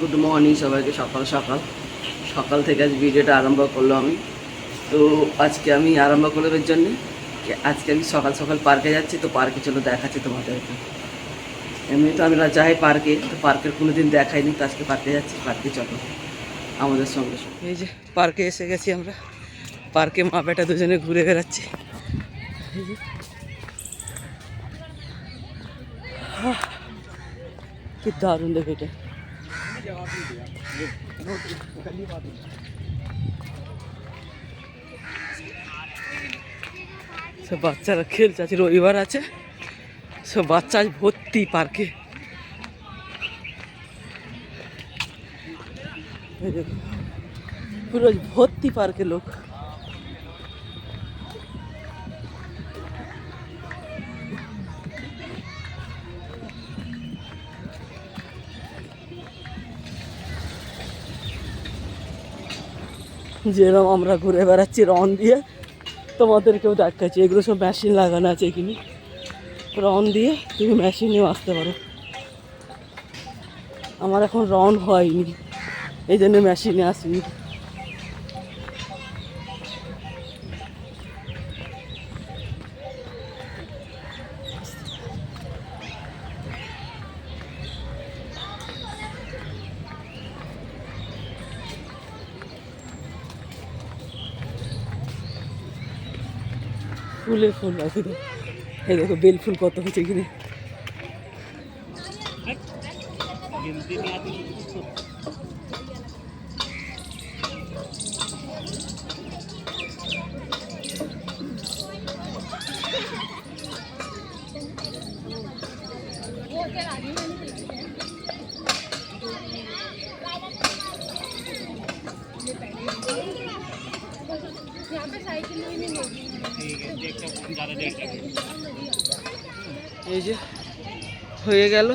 Good morning সবাইকে, সকাল সকাল। সকাল থেকে আজ ভিডিওটা আরম্ভ করল আমি। তো আজকে আমি আরম্ভ করবার জন্যে আজকে আমি সকাল সকাল পার্কে যাচ্ছি, তো পার্কে চলো দেখাচ্ছি তোমাদেরকে। এমনি তো আমরা যাই পার্কে, তো পার্কের কোনো দিন দেখাইনি তো আজকে পার্কে যাচ্ছি, পার্কে চলো আমাদের সঙ্গে। এই যে পার্কে এসে গেছি আমরা। পার্কে মা বেটা দুজনে ঘুরে বেড়াচ্ছি। কি দারুণ দেখো এটা। সব বাচ্চারা খেলছে আজ রবিবার আছে সব বাচ্চা আজ ভর্তি পার্কে এই দেখো, পুরো আজ ভর্তি পার্কে লোক যেরকম আমরা ঘুরে বেড়াচ্ছি রন দিয়ে, তোমাদেরকেও দেখাচ্ছি। এগুলো সব মেশিন লাগানো আছে এখানে রন দিয়ে তুমি মেশিনেও আসতে পারো। আমার এখন রন হয়নি। এই জন্য মেশিনে আসিনি। ফুলে ফুল আছে তো। এই দেখো বেল ফুল কত হচ্ছে এখানে। এই যে হয়ে গেল।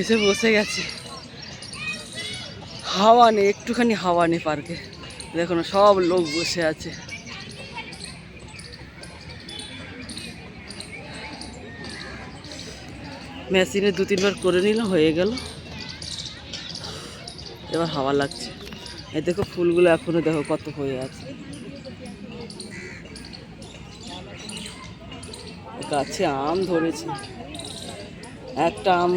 এসে বসে গেছি। হাওয়া নেই, একটুখানি হাওয়া নেই পার্কে। দেখো না, সব লোক বসে আছে। মেশিনে দু তিনবার করে নিলাম হয়ে গেল। এবার হাওয়া লাগছে। এই দেখো ফুলগুলো এখনও দেখো কত হয়ে আছে। গাছে আম ধরেছে। একটা আম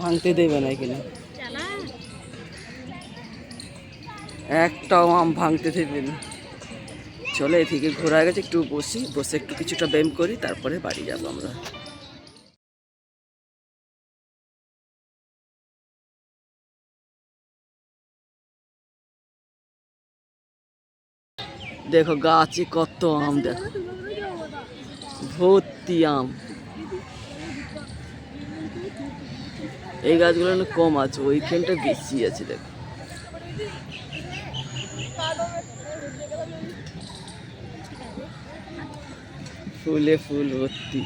ভাঙতে দেবে না এখানে। একটাও আম ভাঙতে দেবে না। চলো এদিকে ঘোরা গেছে, একটু বসি, বসে একটু কিছুটা ব্যায়াম করি, তারপরে বাড়ি যাব আমরা। দেখো গাছে কত আম দেখো ভর্তি আম এই গাছগুলো না কম আছে ওইখানটা বেশি আছে দেখো। ফুলে ফুল ভর্তি।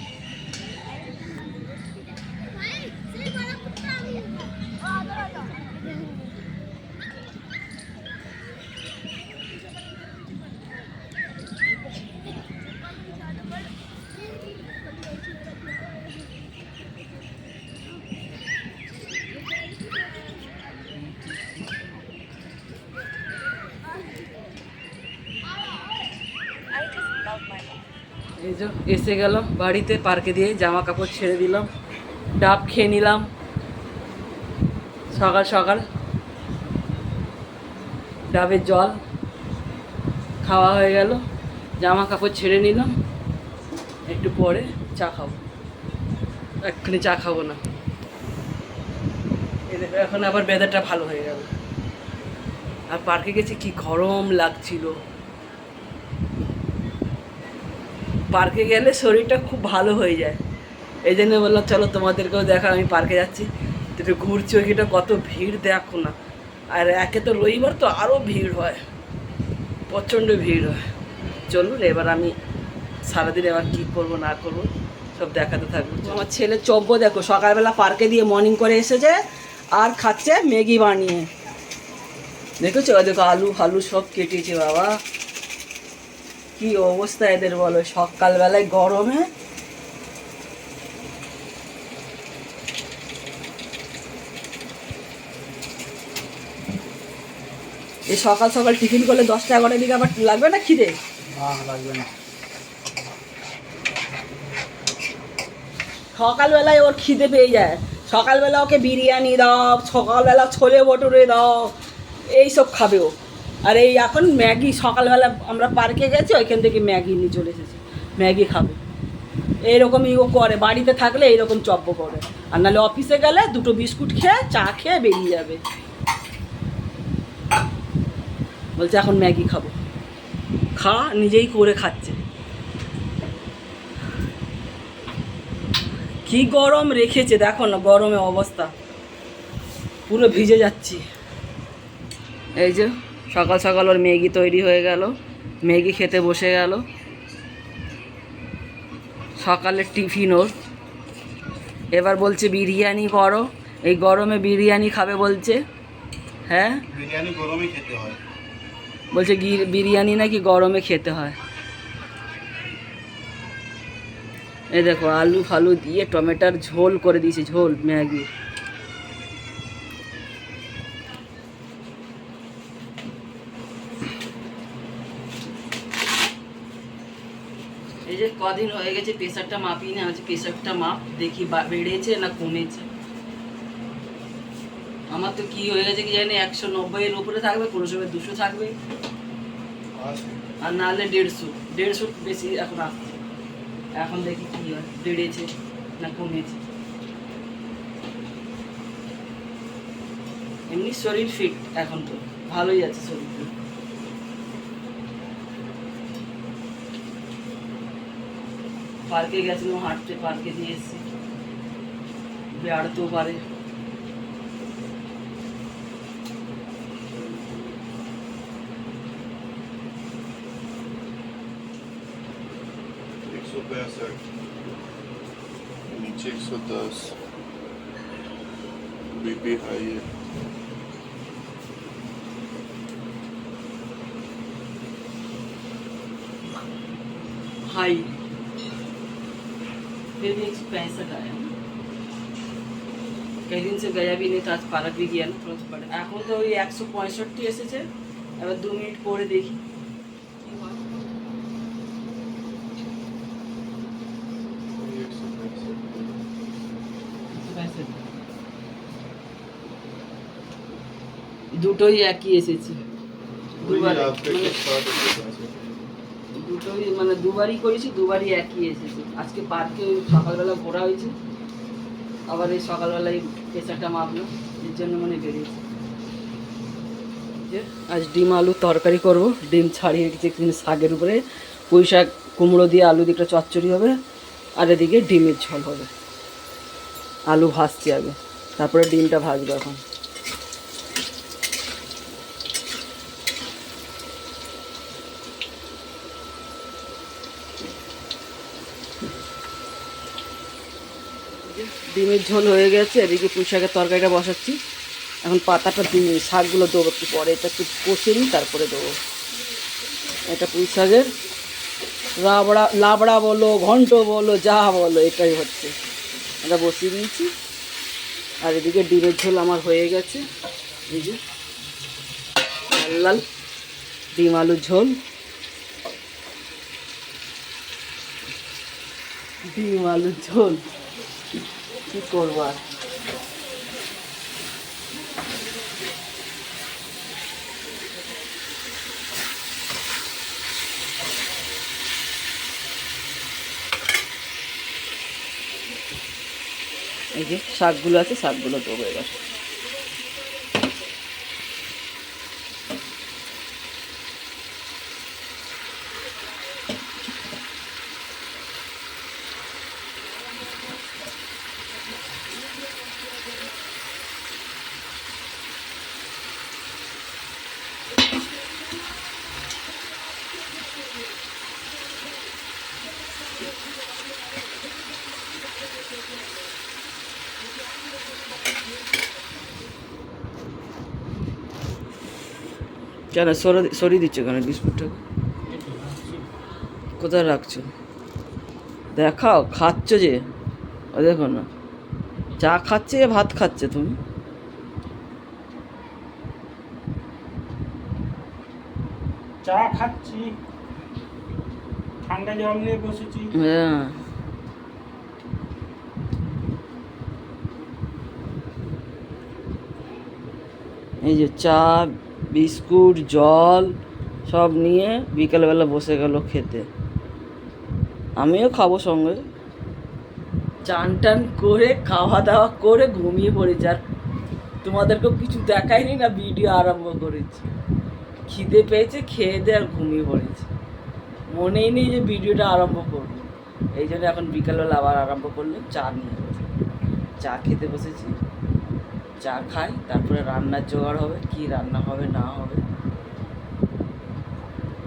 যে এসে গেলাম বাড়িতে পার্কে দিয়ে জামা কাপড় ছেড়ে দিলাম, ডাব খেয়ে নিলাম। সকাল সকাল ডাবের জল খাওয়া হয়ে গেল জামা কাপড় ছেড়ে নিলাম, একটু পরে চা খাব। এক্ষুনি চা খাব না। এখন আবার বেদারটা ভালো হয়ে গেল। আর পার্কে গেছি কি গরম লাগছিল। পার্কে গেলে শরীরটা খুব ভালো হয়ে যায়। এই জন্য বললাম চলো তোমাদেরকেও দেখা আমি পার্কে যাচ্ছি। তো একটু ঘুরছি ওইটা কত ভিড় দেখো না। আর একে তো রবিবার তো আরও ভিড় হয় প্রচণ্ড ভিড় হয়। চলুন এবার আমি সারাদিন এবার কী করব না করব সব দেখাতে থাকব। আমার ছেলে চব্য দেখো সকালবেলা পার্কে দিয়ে মর্নিং করে এসেছে আর খাচ্ছে ম্যাগি বানিয়ে। দেখেছ? দেখো আলু ফালু সব কেটেছে বাবা। কি অবস্থা এদের বলো? সকালবেলায় গরমে? এই সকাল সকাল টিফিন করলে দশটা এগারোটার দিকে আবার লাগবে না খিদে? লাগবে না। সকালবেলায় ওর খিদে পেয়ে যায়। সকালবেলা ওকে বিরিয়ানি দাও সকালবেলা ছোলে বটুরে দাও এইসব খাবে ও। আর এই এখন ম্যাগি, সকালবেলা আমরা পার্কে গেছি, ওইখান থেকে ম্যাগি নিয়ে চলে এসেছি। ম্যাগি খাবে। এইরকমই ও করে, বাড়িতে থাকলে এইরকম চব্য করে। আর নাহলে অফিসে গেলে দুটো বিস্কুট খেয়ে, চা খেয়ে বেরিয়ে যাবে। বলছে, এখন ম্যাগি খাব। খা, নিজেই করে খাচ্ছে। কি গরম রেখেছে, দেখো না, গরমে অবস্থা। পুরো ভিজে যাচ্ছি। এই যে সকাল সকাল ওর ম্যাগি তৈরি হয়ে গেল। ম্যাগি খেতে বসে গেল। সকালের টিফিন ওর। এবার বলছে বিরিয়ানি করো। এই গরমে বিরিয়ানি খাবে বলছে। হ্যাঁ? বিরিয়ানি গরমই খেতে হয়। বলছে বিরিয়ানি নাকি গরমে খেতে হয়? এই দেখো আলু ফালু দিয়ে টমেটোর ঝোল করে দিয়েছে ঝোল ম্যাগি। কদিন হয়ে গেছে প্রেশারটা মাপি না আছে প্রেশারটা মাপ, দেখি বেড়েছে না কমেছে। আমার তো কি হয়ে গেছে কি জানি, একশো নব্বইয়ের উপরে থাকবে কোনো সময় দুশো থাকবে। আর নাহলে দেড়শো দেড়শো বেশি এখন আসছে। এখন দেখি কি হয়, বেড়েছে না কমেছে। এমনি শরীর ফিট এখন তো, ভালোই আছে শরীরটা পার্কে গেছিলাম হাঁটতে পার্কে দিয়ে এসেছি বেড়াতেও পারে एक सौ पैंसठ नीचे एक सौ दस बीपी हाई है हाई फिर भी एक सौ पैंसठ आया कई दिन से गया भी नहीं था आज पार्क भी गया ना थोड़ा सा पड़े এখন তো ওই একশো পঁয়ষট্টি এসেছে এবার দু মিনিট পরে দেখি কি হয়। एक सौ पैंसठ দুটোই একই এসেছে দুবার वही आपका মানে দুটোই মানে দুবারই করেছি, দুবারই একই এসেছে। আজকে পার্কে সকালবেলা ঘোরা হয়েছে। আবার এই সকালবেলায় প্রেশারটা মাপলো, এর জন্য মানে বেরিয়েছে। আজ ডিম, আলু তরকারি করব। ডিম ছাড়িয়ে রেখেছি শাকের উপরে। পুঁই শাক, কুমড়ো দিয়ে আলু দিয়ে একটা চচ্চড়ি হবে। আর এদিকে ডিমের ঝোল হবে। আলু ভাজছি আগে। তারপরে ডিমটা ভাজবো এখন। ডিমের ঝোল হয়ে গেছে, এদিকে পুঁই শাকের তরকারিটা বসাচ্ছি। এখন পাতাটা দিয়ে শাকগুলো দেবো একটু পরে, এটা একটু কষে নিই, তারপরে দেবো। এটা পুঁই শাকের। লাবড়া লাবড়া বলো, ঘন্ট বলো, যা বলো, এটাই হচ্ছে। এটা বসিয়ে দিয়েছি। আর এদিকে ডিমের ঝোল আমার হয়ে গেছে। লাল লাল ডিম আলুর ঝোল। ডিম আলুর ঝোল। কি করব আর? এই যে শাকগুলো আছে শাকগুলো দেবো এবার। কেন? সরে সরিয়ে দিচ্ছ কেন বিস্কুটটা? কোথায় রাখছো? দেখাও খাচ্ছ যে। ও দেখো না। চা খাচ্ছে ভাত খাচ্ছে তুমি? চা খাচ্ছি। ঠান্ডা জল নিয়ে বসেছি। হ্যাঁ। এই যে চা বিস্কুট, জল সব নিয়ে বিকেলবেলা বসে গেল খেতে। আমিও খাব সঙ্গে। চান টান করে খাওয়া দাওয়া করে ঘুমিয়ে পড়েছি। আর তোমাদেরকেও কিছু দেখাইনি না, ভিডিও আরম্ভ করেছি। খিদে পেয়েছে, খেয়ে দিয়ে আর ঘুমিয়ে পড়েছি। মনেই নেই যে ভিডিওটা আরম্ভ করব। এই জন্য এখন বিকালবেলা আবার আরম্ভ করলাম, চা নিয়ে চা খেতে বসেছি। চা খাই, তারপরে রান্নার জোগাড় হবে, কি রান্না হবে, না হবে।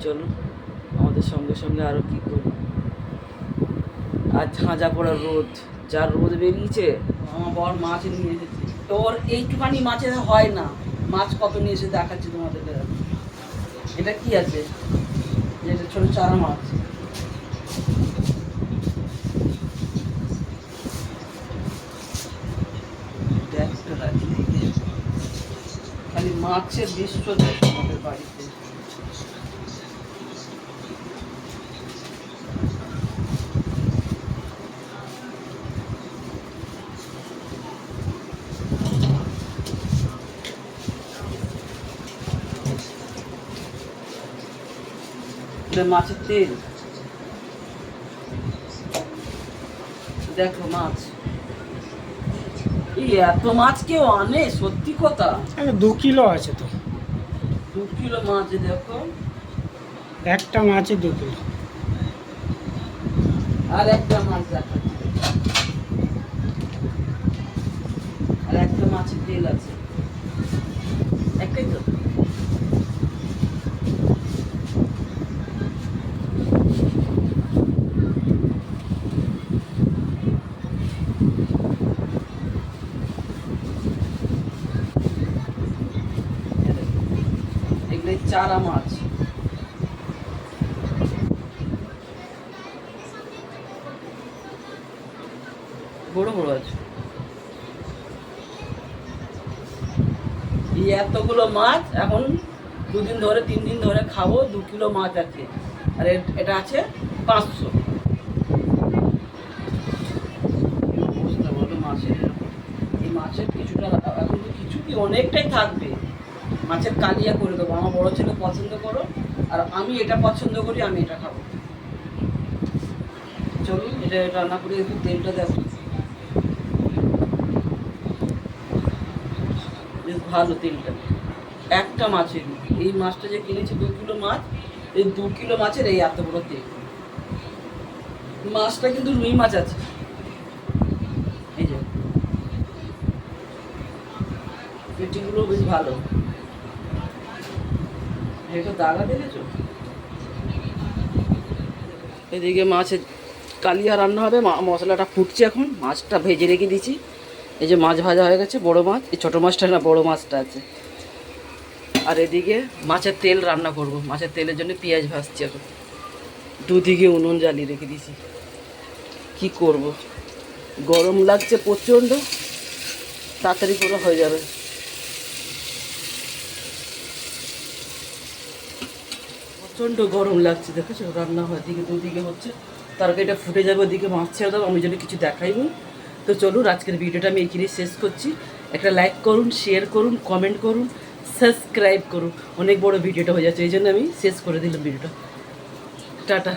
চলুন, আমাদের সঙ্গে সঙ্গে আরও কী করব আর ঝাঁঝা পড়া রোদ যা রোদ বেরিয়েছে, আমার বর মাছ নিয়ে এসেছে। তোর এইটুখানি মাছে হয় না। মাছ কত নিয়ে এসে দেখাচ্ছি তোমাদেরকে। এটা কি আছে? এটা ছোট চারা মাছ দেখতে রাখি দেখি। খালি মাছের দৃশ্য দেখো আমাদের বাড়িতে। মাছের তেল। দেখো মাছ। এই এত মাছ কেউ আনে? সত্যি কথা? দু কিলো আছে তো। দু কিলো মাছ দেখো। একটা মাছে দু কিলো। আর একটা মাছ দেখাচ্ছি। আর একটা মাছের তেল আছে। একটাই তো? চারা মাছ। বড় বড় আছে। এই এতগুলো মাছ এখন দুদিন ধরে, তিন দিন ধরে খাব, দু কিলো মাছ আছে। আর এটা আছে পাঁচশো। মাছের। এই মাছের কিছুটা এখন তো কিছু কি অনেকটাই থাকবে। মাছের কালিয়া করে দেবো। আমার বড় ছেলে পছন্দ করো, আর আমি এটা পছন্দ করি, আমি এটা খাব। চলুন, এটা রান্না করে একটু তেলটা দেখো। বেশ ভালো তেলটা। একটা মাছের এই মাছটা যে কিনেছি দু কিলো মাছ, এই দু কিলো মাছের এই এত বড় তেল। মাছটা কিন্তু রুই মাছ আছে। এই যে। পেটিগুলো বেশ ভালো। এদিকে মাছের কালিয়া রান্না হবে মশলাটা ফুটছে এখন, মাছটা ভেজে রেখে দিয়েছি। এই যে মাছ ভাজা হয়ে গেছে, বড় মাছ, এই ছোটো মাছটা না, বড় মাছটা আছে। আর এদিকে মাছের তেল রান্না করব, মাছের তেলের জন্য পেঁয়াজ ভাজছি এখন। দুদিকে উনুন জ্বালিয়ে রেখে দিয়েছি। কি করব? গরম লাগছে প্রচণ্ড, তাড়াতাড়ি করে হয়ে যাবে। প্রচণ্ড গরম লাগছে, দেখেছ? রান্না হয় দিকে দুদিকে হচ্ছে এটা ফুটে যাবে ওদিকে, মাছ ছেড়ে দেবো আমি যদি কিছু দেখাইনি। তো চলুন, আজকের ভিডিওটা আমি এখানেই শেষ করছি। একটা লাইক করুন শেয়ার করুন কমেন্ট করুন সাবস্ক্রাইব করুন। অনেক বড় ভিডিওটা হয়ে যাচ্ছে, এই জন্য আমি শেষ করে দিলাম ভিডিওটা। টাটা।